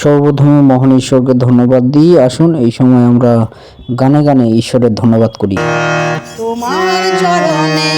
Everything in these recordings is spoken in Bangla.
সর্বপ্রথমে মহান ঈশ্বরকে ধন্যবাদ দিই। আসুন, এই সময় আমরা গানে গানে ঈশ্বরের ধন্যবাদ করি। তোমার চরণে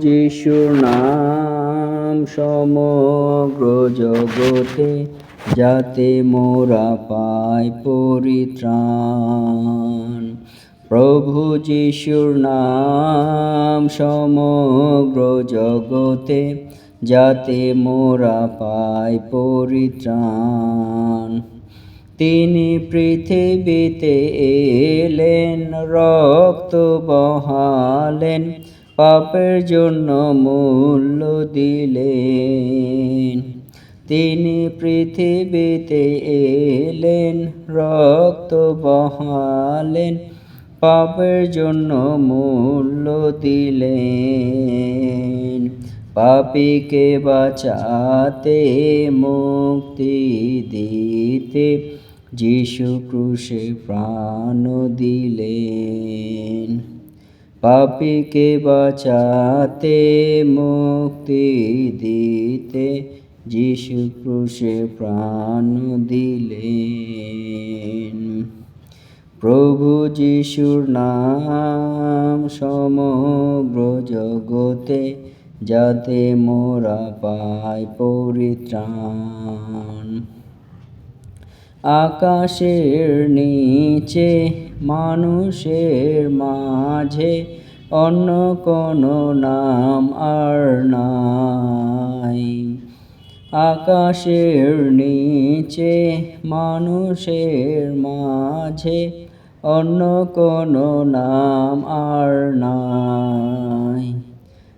যিশুর নাম সমগ্র জগতে, যাতে মোরা পাই পরিত্রাণ। প্রভু যিশুর নাম সমগ্র জগতে, যাতে মোরা পাই পরিত্রাণ। তিনি পৃথিবীতে এলেন, রক্ত বহালেন, পাপের জন্য মূল্য দিলেন। তিনি পৃথিবীতে এলেন, রক্ত বহালেন, পাপের জন্য মূল্য দিলেন। পাপীকে বাঁচাতে, মুক্তি দিতে যিশু ক্রুশে প্রাণ দিলেন। পাপীকে বাঁচাতে, মুক্তি দিতে যিশু ক্রুশে প্রাণ দিলেন। প্রভু যিশুর নাম সমগ্র জগতে, যাতে মোরা পাই পরিত্রাণ। আকাশের নিচে, মানুষের মাঝে, অন্য কোনো নাম আর নাই। আকাশের নিচে, মানুষের মাঝে, অন্য কোনো নাম আর নাই।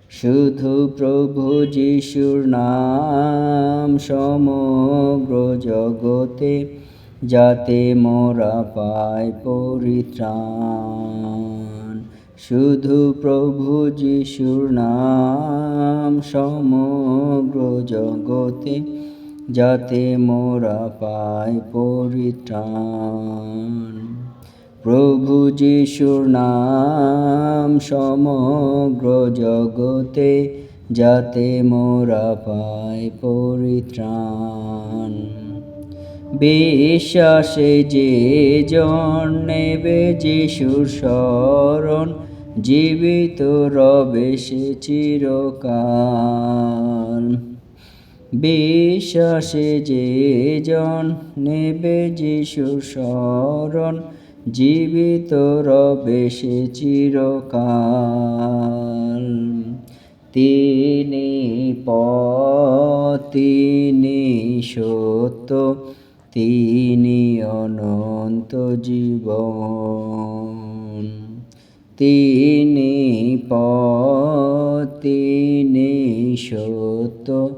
শুধু প্রভু যিশুর নাম সমগ্র জগতে যাতে মোরা পাই পরিত্রাণ। শুধু প্রভু যিশুর নাম সমগ্র জগতে যাতে মোরা পাই পরিত্রাণ। প্রভু যিশুর নাম সমগ্র জগতে যাতে মোরা পাই পরিত্রাণ। বিশ্বাসে যে জন নেবে যিশুর শরণ, জীবিত রবে সে চিরকাল। বিশ্বাসে যে জন নেবে যিশুর শরণ, জীবিত রবে সে চিরকাল। তিনি পথ, তিনি সত্য তিনি অনন্ত জীবন। তিনি তিনি সত্য,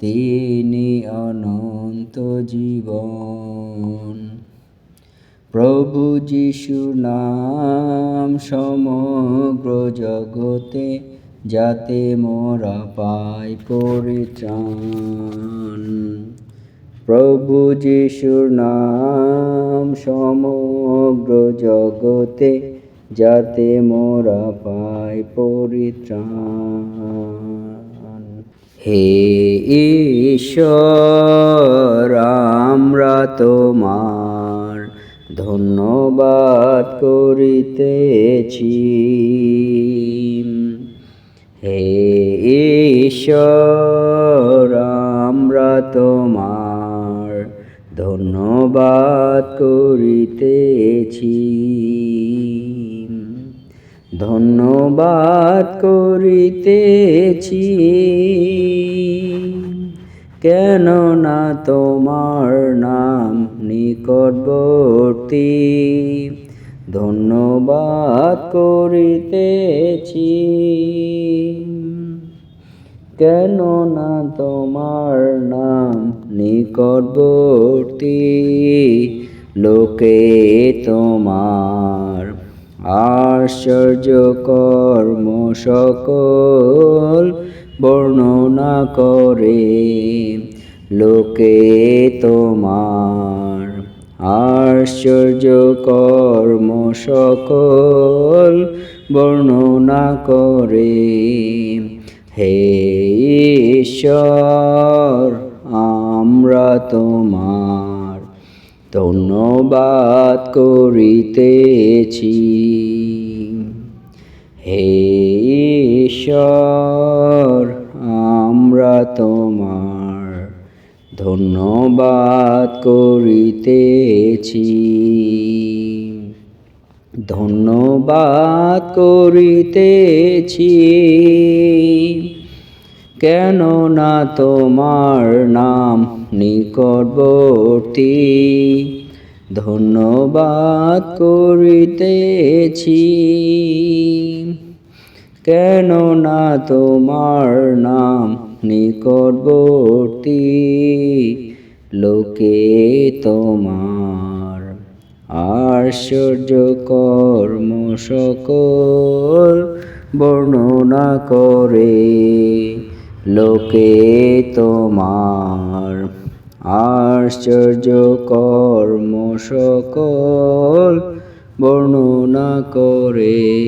তিনি অনন্ত জীবন। প্রভু যিশু নাম সমগ্র জগতে যাতে মোরা পাই পরিত্রাণ। প্রভু যিশুর নাম সমগ্র জগতে, যাতে মোরা পাই পরিত্রাণ। হে ঈশ্বর, আমরা তোমার ধন্যবাদ করিতেছি। হে ঈশ্বর, আমরা তোমার ধন্যবাদ করিতেছি। ধন্যবাদ করিতেছি। কেন না তোমার নাম নিকটবর্তী। ধন্যবাদ করিতেছি। কেন না তোমার নাম নিকটবর্তী লোকে তোমার আশ্চর্য কর্ম সকল বর্ণনা করে। লোকে তোমার আশ্চর্য কর্ম সকল বর্ণনা করে। হে ঈশ্বর আমরা তোমার ধন্যবাদ করিতেছি। হে ঈশ্বর আমরা তোমার ধন্যবাদ করিতেছি। ধন্যবাদ করিতেছি। কেন না তোমার নাম নিকটবর্তী। ধন্যবাদ করিতেছি। কেন না তোমার নাম নিকটবর্তী। লোকে তোমার আশ্চর্য কর্ম সকল বর্ণনা করে। লোকে তোমার আশ্চর্য কর্ম সকল বর্ণনা করে।